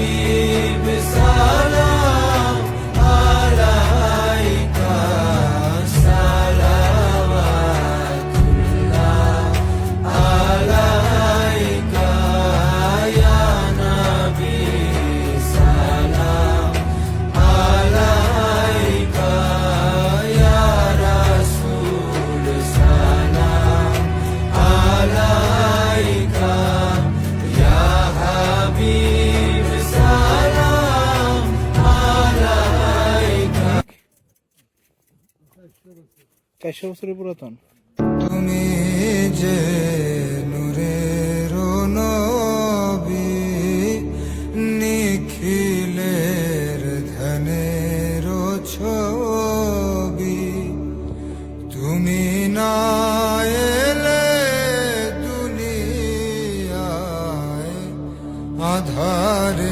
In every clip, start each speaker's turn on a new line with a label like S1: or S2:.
S1: be
S2: চারশো বছরের পুরাতন।
S1: তুমি যে নূরের ছবি। তুমি না আধারে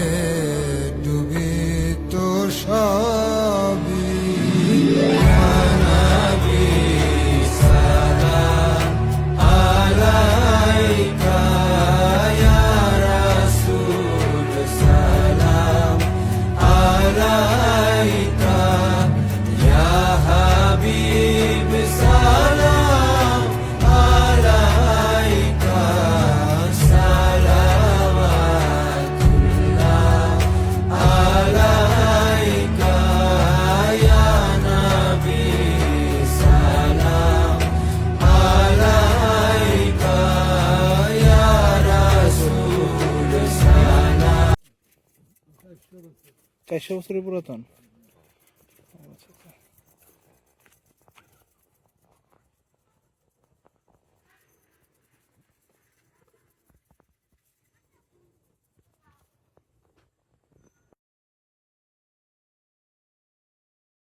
S2: চারশো বছরের পুরাতন।